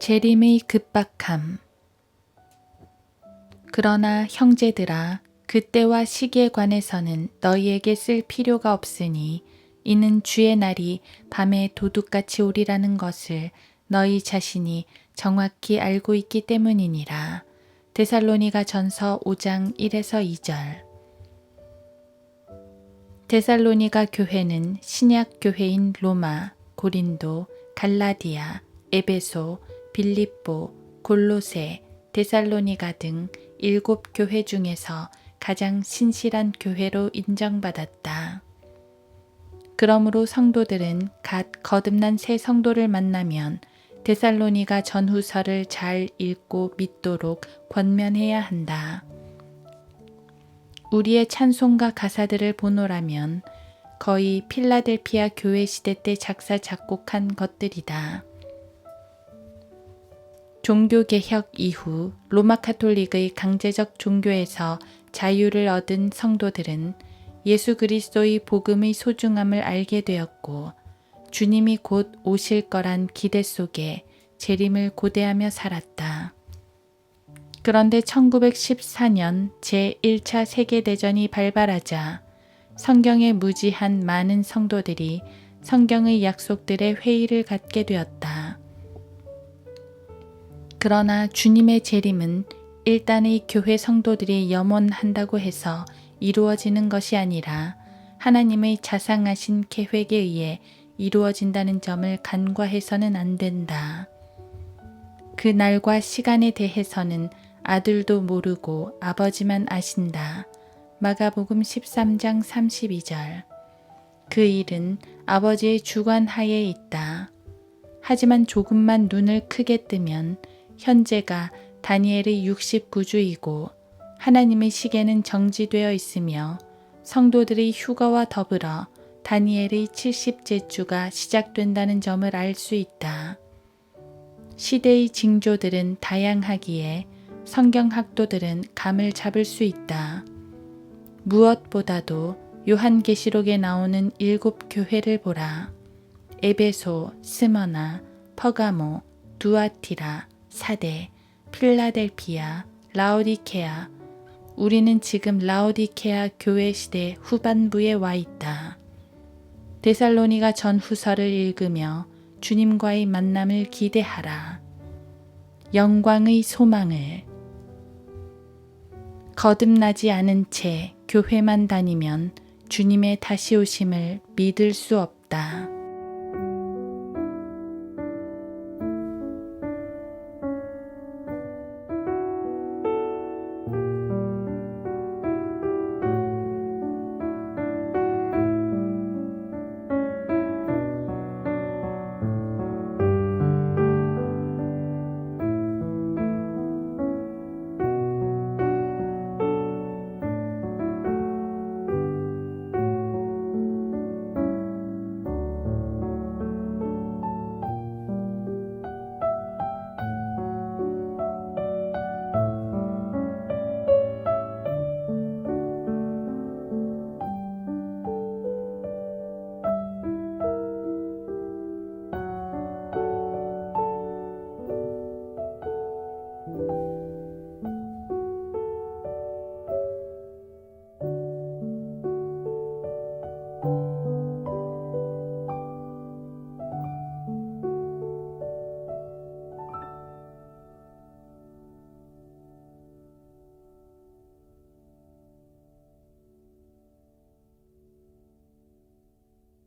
재림의 급박함. 그러나 형제들아, 그때와 시기에 관해서는 너희에게 쓸 필요가 없으니 이는 주의 날이 밤에 도둑같이 오리라는 것을 너희 자신이 정확히 알고 있기 때문이니라. 데살로니가 전서 5장 1에서 2절. 데살로니가 교회는 신약 교회인 로마, 고린도, 갈라디아, 에베소, 빌립보, 골로세, 데살로니가 등 일곱 교회 중에서 가장 신실한 교회로 인정받았다. 그러므로 성도들은 갓 거듭난 새 성도를 만나면 데살로니가 전후서를 잘 읽고 믿도록 권면해야 한다. 우리의 찬송가 가사들을 보노라면 거의 필라델피아 교회 시대 때 작사 작곡한 것들이다. 종교개혁 이후 로마 카톨릭의 강제적 종교에서 자유를 얻은 성도들은 예수 그리스도의 복음의 소중함을 알게 되었고 주님이 곧 오실 거란 기대 속에 재림을 고대하며 살았다. 그런데 1914년 제1차 세계대전이 발발하자 성경에 무지한 많은 성도들이 성경의 약속들의 회의를 갖게 되었다. 그러나 주님의 재림은 일단의 교회 성도들이 염원한다고 해서 이루어지는 것이 아니라 하나님의 자상하신 계획에 의해 이루어진다는 점을 간과해서는 안 된다. 그 날과 시간에 대해서는 아들도 모르고 아버지만 아신다. 마가복음 13장 32절. 그 일은 아버지의 주관 하에 있다. 하지만 조금만 눈을 크게 뜨면 현재가 다니엘의 69주이고 하나님의 시계는 정지되어 있으며 성도들의 휴가와 더불어 다니엘의 70제 주가 시작된다는 점을 알 수 있다. 시대의 징조들은 다양하기에 성경학도들은 감을 잡을 수 있다. 무엇보다도 요한계시록에 나오는 일곱 교회를 보라. 에베소, 스머나, 퍼가모, 두아티라, 사대, 필라델피아, 라오디케아. 우리는 지금 라오디케아 교회 시대 후반부에 와 있다. 데살로니가 전후서를 읽으며 주님과의 만남을 기대하라. 영광의 소망을 거듭나지 않은 채 교회만 다니면 주님의 다시 오심을 믿을 수 없다.